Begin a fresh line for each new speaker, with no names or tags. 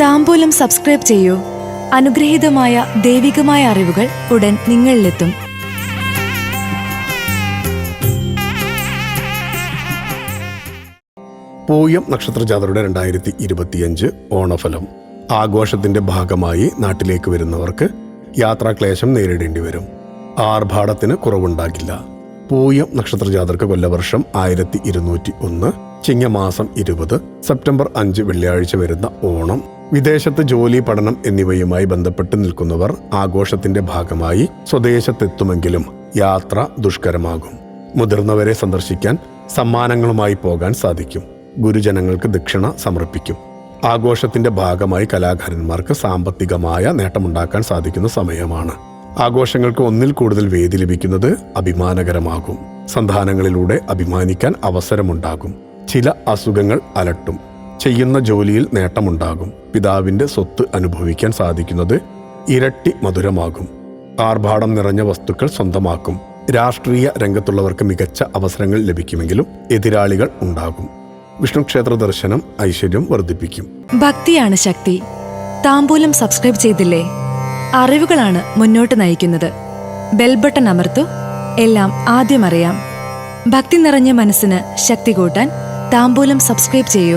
താമ്പൂലം subscribe ചെയ്യൂ. അനുഗ്രഹീതമായ ദൈവികമായ അറിവുകൾ ഉടൻ നിങ്ങളിലെത്തും.
പൂയം നക്ഷത്രജാതരുടെ രണ്ടായിരത്തി ഇരുപത്തിയഞ്ച് ഓണഫലം. ആഘോഷത്തിന്റെ ഭാഗമായി നാട്ടിലേക്ക് വരുന്നവർക്ക് യാത്രാക്ലേശം നേരിടേണ്ടി വരും. ആർഭാടത്തിന് കുറവുണ്ടാകില്ല. പൂയം നക്ഷത്രജാതർക്ക് കൊല്ലവർഷം ആയിരത്തി ഇരുന്നൂറ്റി ഒന്ന് ചിങ്ങമാസം ഇരുപത് സെപ്റ്റംബർ അഞ്ച് വെള്ളിയാഴ്ച വരുന്ന ഓണം വിദേശത്ത് ജോലി പഠനം എന്നിവയുമായി ബന്ധപ്പെട്ട് നിൽക്കുന്നവർ ആഘോഷത്തിന്റെ ഭാഗമായി സ്വദേശത്തെത്തുമെങ്കിലും യാത്ര ദുഷ്കരമാകും. മുതിർന്നവരെ സന്ദർശിക്കാൻ സമ്മാനങ്ങളുമായി പോകാൻ സാധിക്കും. ഗുരുജനങ്ങൾക്ക് ദക്ഷിണ സമർപ്പിക്കും. ആഘോഷത്തിന്റെ ഭാഗമായി കലാകാരന്മാർക്ക് സാമ്പത്തികമായ നേട്ടമുണ്ടാക്കാൻ സാധിക്കുന്ന സമയമാണ്. ആഘോഷങ്ങൾക്ക് ഒന്നിൽ കൂടുതൽ വേദി ലഭിക്കുന്നത് അഭിമാനകരമാകും. സന്താനങ്ങളിലൂടെ അഭിമാനിക്കാൻ അവസരമുണ്ടാകും. ചില അസുഖങ്ങൾ അലട്ടും. ചെയ്യുന്ന ജോലിയിൽ നേട്ടമുണ്ടാകും. പിതാവിന്റെ സ്വത്ത് അനുഭവിക്കാൻ സാധിക്കുന്നത് ഇരട്ടി മധുരമാകും. ആർഭാടം നിറഞ്ഞ വസ്തുക്കൾ സ്വന്തമാക്കും. രാഷ്ട്രീയ രംഗത്തുള്ളവർക്ക് മികച്ച അവസരങ്ങൾ ലഭിക്കുമെങ്കിലും എതിരാളികൾ ഉണ്ടാകും. വിഷ്ണു ക്ഷേത്ര ദർശനം ഐശ്വര്യം വർദ്ധിപ്പിക്കും.
ഭക്തിയാണ് ശക്തി. താമ്പൂലം സബ്സ്ക്രൈബ് ചെയ്തില്ലേ? അറിവുകളാണ് മുന്നോട്ട് നയിക്കുന്നത്. ബെൽബട്ടൺ അമർത്തു. എല്ലാം ആദ്യം അറിയാം. ഭക്തി നിറഞ്ഞ മനസ്സിന് ശക്തി കൂട്ടാൻ താമ്പൂലം സബ്സ്ക്രൈബ് ചെയ്യൂ.